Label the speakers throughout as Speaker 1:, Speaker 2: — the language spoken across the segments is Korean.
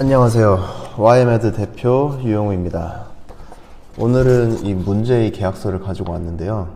Speaker 1: 안녕하세요. YMED 대표 유영우입니다. 오늘은 이 문제의 계약서를 가지고 왔는데요.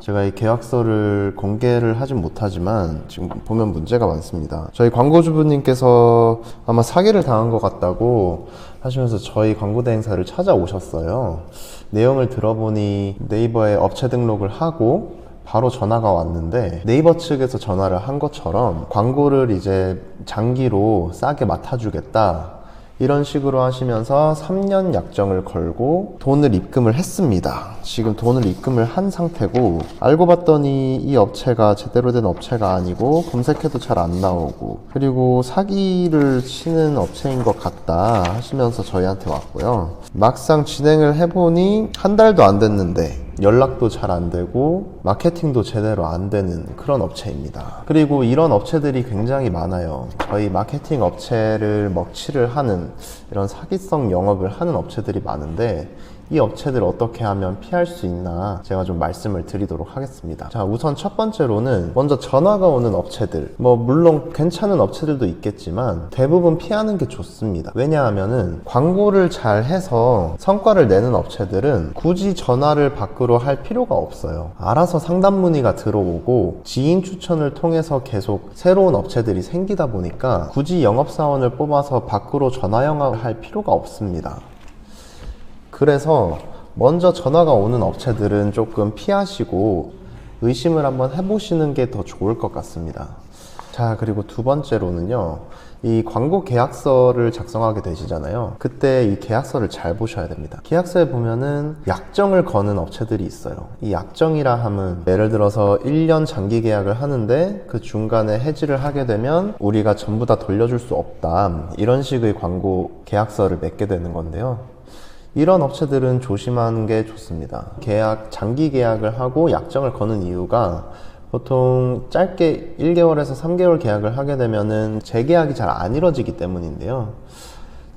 Speaker 1: 제가 이 계약서를 공개를 하진 못하지만 지금 보면 문제가 많습니다. 저희 광고주부님께서 아마 사기를 당한 것 같다고 하시면서 저희 광고 대행사를 찾아오셨어요. 내용을 들어보니 네이버에 업체 등록을 하고 바로 전화가 왔는데 네이버 측에서 전화를 한 것처럼 광고를 이제 장기로 싸게 맡아주겠다. 이런 식으로 하시면서 3년 약정을 걸고 돈을 입금을 했습니다. 지금 돈을 입금을 한 상태고 알고 봤더니 이 업체가 제대로 된 업체가 아니고 검색해도 잘 안 나오고 그리고 사기를 치는 업체인 것 같다 하시면서 저희한테 왔고요. 막상 진행을 해보니 한 달도 안 됐는데 연락도 잘 안 되고 마케팅도 제대로 안 되는 그런 업체입니다. 그리고 이런 업체들이 굉장히 많아요. 저희 마케팅 업체를 먹칠을 하는 이런 사기성 영업을 하는 업체들이 많은데 이 업체들 어떻게 하면 피할 수 있나 제가 좀 말씀을 드리도록 하겠습니다. 자, 우선 첫 번째로는 먼저 전화가 오는 업체들. 뭐, 물론 괜찮은 업체들도 있겠지만 대부분 피하는 게 좋습니다. 왜냐하면은 광고를 잘 해서 성과를 내는 업체들은 굳이 전화를 밖으로 할 필요가 없어요. 알아서 상담 문의가 들어오고 지인 추천을 통해서 계속 새로운 업체들이 생기다 보니까 굳이 영업사원을 뽑아서 밖으로 전화 영업을 할 필요가 없습니다. 그래서 먼저 전화가 오는 업체들은 조금 피하시고 의심을 한번 해보시는 게 더 좋을 것 같습니다. 자, 그리고 두 번째로는요. 이 광고 계약서를 작성하게 되시잖아요. 그때 이 계약서를 잘 보셔야 됩니다. 계약서에 보면은 약정을 거는 업체들이 있어요. 이 약정이라 함은 예를 들어서 1년 장기 계약을 하는데 그 중간에 해지를 하게 되면 우리가 전부 다 돌려줄 수 없다. 이런 식의 광고 계약서를 맺게 되는 건데요. 이런 업체들은 조심하는 게 좋습니다. 계약, 장기 계약을 하고 약정을 거는 이유가 보통 짧게 1개월에서 3개월 계약을 하게 되면은 재계약이 잘 안 이루어지기 때문인데요.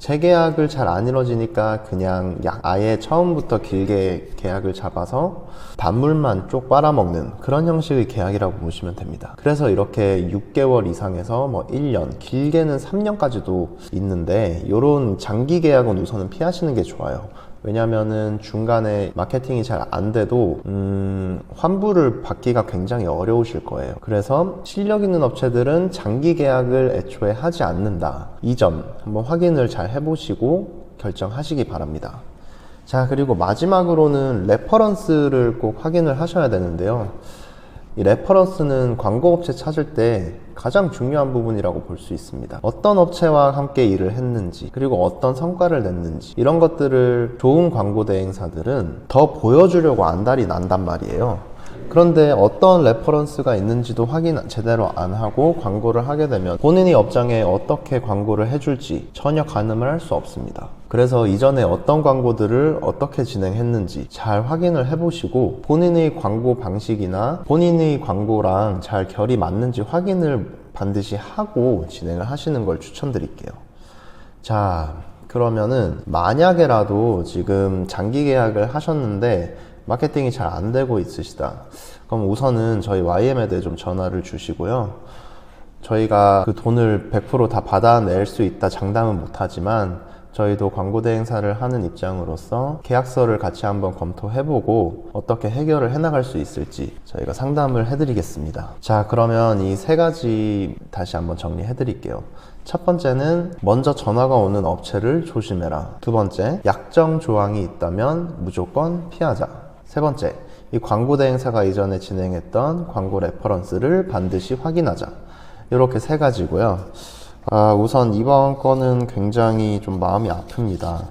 Speaker 1: 재계약을 잘 안 이루어지니까 그냥 약 아예 처음부터 길게 계약을 잡아서 단물만 쪽 빨아먹는 그런 형식의 계약이라고 보시면 됩니다. 그래서 이렇게 6개월 이상에서 뭐 1년, 길게는 3년까지도 있는데 이런 장기 계약은 우선은 피하시는 게 좋아요. 왜냐면은 중간에 마케팅이 잘 안 돼도 음, 환불을 받기가 굉장히 어려우실 거예요. 그래서 실력 있는 업체들은 장기 계약을 애초에 하지 않는다. 이 점 한번 확인을 잘 해보시고 결정하시기 바랍니다. 자, 그리고 마지막으로는 레퍼런스를 꼭 확인을 하셔야 되는데요. 이 레퍼런스는 광고업체 찾을 때 가장 중요한 부분이라고 볼 수 있습니다. 어떤 업체와 함께 일을 했는지, 그리고 어떤 성과를 냈는지, 이런 것들을 좋은 광고 대행사들은 더 보여주려고 안달이 난단 말이에요. 그런데 어떤 레퍼런스가 있는지도 확인 제대로 안 하고 광고를 하게 되면 본인이 업장에 어떻게 광고를 해줄지 전혀 가늠을 할 수 없습니다. 그래서 이전에 어떤 광고들을 어떻게 진행했는지 잘 확인을 해보시고 본인의 광고 방식이나 본인의 광고랑 잘 결이 맞는지 확인을 반드시 하고 진행을 하시는 걸 추천드릴게요. 자, 그러면은 만약에라도 지금 장기 계약을 하셨는데 마케팅이 잘 안 되고 있으시다. 그럼 우선은 저희 YM에 좀 전화를 주시고요. 저희가 그 돈을 100%다 받아낼 수 있다 장담은 못하지만 저희도 광고 대행사를 하는 입장으로서 계약서를 같이 한번 검토해보고 어떻게 해결을 해나갈 수 있을지 저희가 상담을 해드리겠습니다. 자, 그러면 이 세 가지 다시 한번 정리해드릴게요. 첫 번째는 먼저 전화가 오는 업체를 조심해라. 두 번째, 약정 조항이 있다면 무조건 피하자. 세 번째, 이 광고 대행사가 이전에 진행했던 광고 레퍼런스를 반드시 확인하자. 이렇게 세 가지고요. 아, 우선 이번 건은 굉장히 좀 마음이 아픕니다.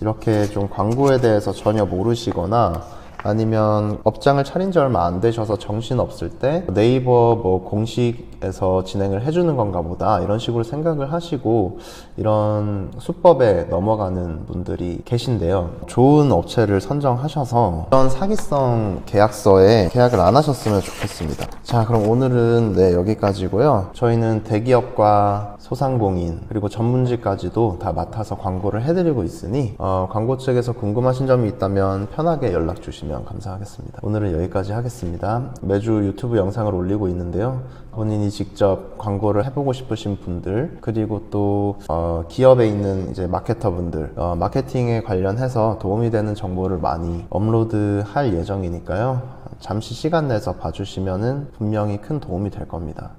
Speaker 1: 이렇게 좀 광고에 대해서 전혀 모르시거나 아니면 업장을 차린 지 얼마 안 되셔서 정신 없을 때 네이버 뭐 공식에서 진행을 해주는 건가 보다 이런 식으로 생각을 하시고 이런 수법에 넘어가는 분들이 계신데요. 좋은 업체를 선정하셔서 이런 사기성 계약서에 계약을 안 하셨으면 좋겠습니다. 자, 그럼 오늘은 네, 여기까지고요. 저희는 대기업과 소상공인 그리고 전문직까지도 다 맡아서 광고를 해드리고 있으니 어, 광고 측에서 궁금하신 점이 있다면 편하게 연락 주시면 감사하겠습니다. 오늘은 여기까지 하겠습니다. 매주 유튜브 영상을 올리고 있는데요. 본인이 직접 광고를 해보고 싶으신 분들 그리고 또 어, 기업에 있는 이제 마케터분들 어, 마케팅에 관련해서 도움이 되는 정보를 많이 업로드할 예정이니까요. 잠시 시간 내서 봐주시면은 분명히 큰 도움이 될 겁니다.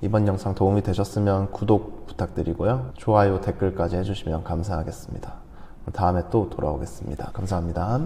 Speaker 1: 이번 영상 도움이 되셨으면 구독 부탁드리고요. 좋아요, 댓글까지 해주시면 감사하겠습니다. 다음에 또 돌아오겠습니다. 감사합니다.